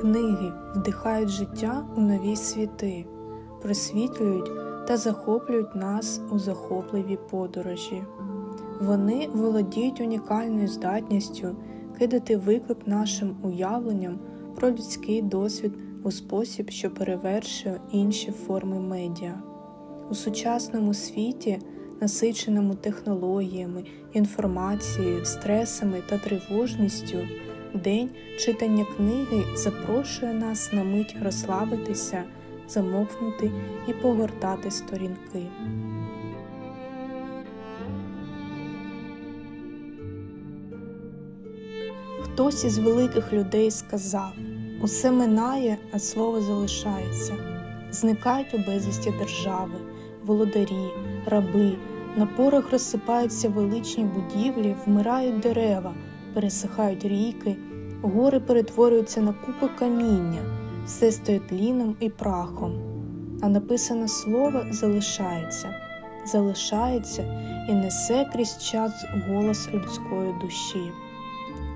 Книги вдихають життя у нові світи, просвітлюють та захоплюють нас у захопливі подорожі. Вони володіють унікальною здатністю кидати виклик нашим уявленням про людський досвід у спосіб, що перевершує інші форми медіа. У сучасному світі, насиченому технологіями, інформацією, стресами та тривожністю, день читання книги запрошує нас на мить розслабитися, замовкнути і погортати сторінки. Хтось із великих людей сказав: усе минає, а слово залишається. Зникають у безвісті держави, володарі, раби, на порох розсипаються величні будівлі, вмирають дерева, пересихають ріки, гори перетворюються на купи каміння, все стає тліном і прахом. А написане слово залишається, залишається і несе крізь час голос людської душі.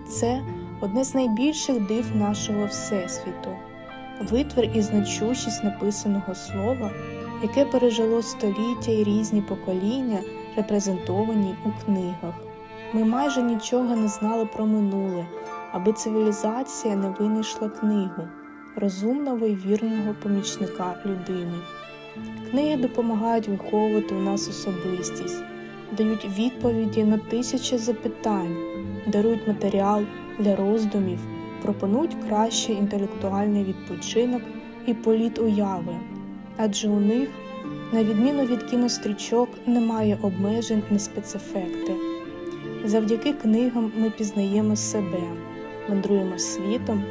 Це одне з найбільших див нашого Всесвіту, витвір і значущість написаного слова, яке пережило століття і різні покоління, репрезентовані у книгах. Ми майже нічого не знали про минуле, аби цивілізація не винайшла книгу, розумного і вірного помічника людини. Книги допомагають виховувати у нас особистість, дають відповіді на тисячі запитань, дарують матеріал для роздумів, пропонують кращий інтелектуальний відпочинок і політ уяви, адже у них, на відміну від кінострічок, немає обмежень на спецефекти. Завдяки книгам ми пізнаємо себе, мандруємо світом,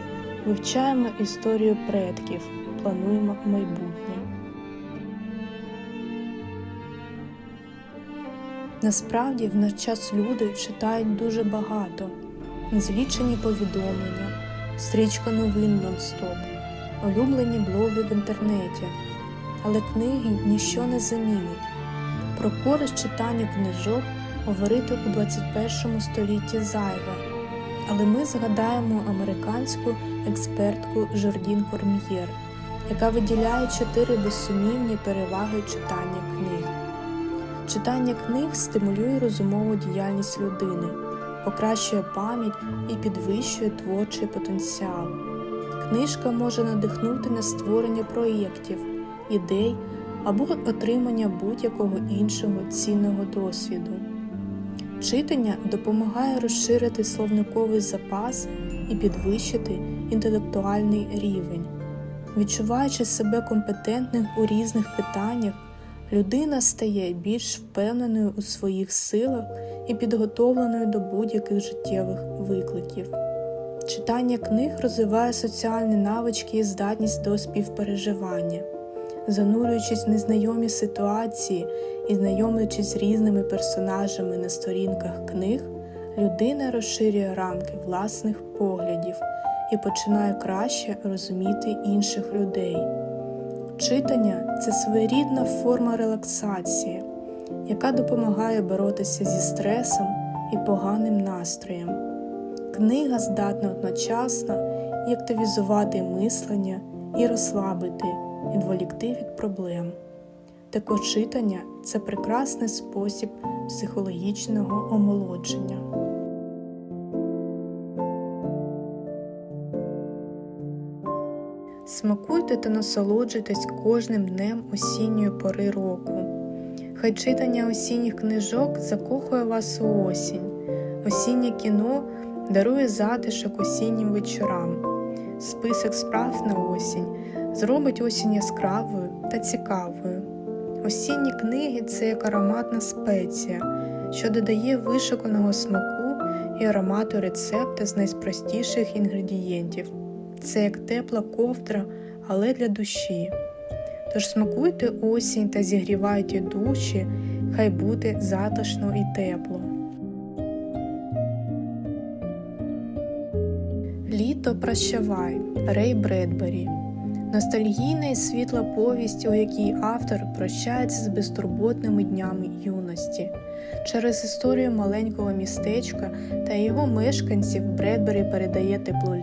вивчаємо історію предків, плануємо майбутнє. Насправді в наш час люди читають дуже багато, незлічені повідомлення, стрічка новин нон-стоп, улюблені блоги в інтернеті, але книги ніщо не замінить. Про користь читання книжок говорити у 21 столітті зайве, але ми згадаємо американську експертку Жордін Корм'єр, яка виділяє чотири безсумнівні переваги читання книг. Читання книг стимулює розумову діяльність людини, покращує пам'ять і підвищує творчий потенціал. Книжка може надихнути на створення проєктів, ідей або отримання будь-якого іншого цінного досвіду. Читання допомагає розширити словниковий запас і підвищити інтелектуальний рівень. Відчуваючи себе компетентним у різних питаннях, людина стає більш впевненою у своїх силах і підготовленою до будь-яких життєвих викликів. Читання книг розвиває соціальні навички і здатність до співпереживання. Занурюючись в незнайомі ситуації і знайомлячись з різними персонажами на сторінках книг, людина розширює рамки власних поглядів і починає краще розуміти інших людей. Читання це своєрідна форма релаксації, яка допомагає боротися зі стресом і поганим настроєм. Книга здатна одночасно і активізувати мислення і розслабити, відволікти від проблем. Також читання це прекрасний спосіб психологічного омолодження. Смакуйте та насолоджуйтесь кожним днем осінньої пори року. Хай читання осінніх книжок закохує вас у осінь. Осіннє кіно дарує затишок осіннім вечорам. Список справ на осінь зробить осінь яскравою та цікавою. Осінні книги це як ароматна спеція, що додає вишуканого смаку і аромату рецепта з найпростіших інгредієнтів. Це як тепла ковдра, але для душі. Тож смакуйте осінь та зігрівайте душі, хай буде затишно і тепло. Літо прощавай Рей Бредбері. Ностальгійна і світла повість, у якій автор прощається з безтурботними днями юності. Через історію маленького містечка та його мешканців Бредбері передає тепло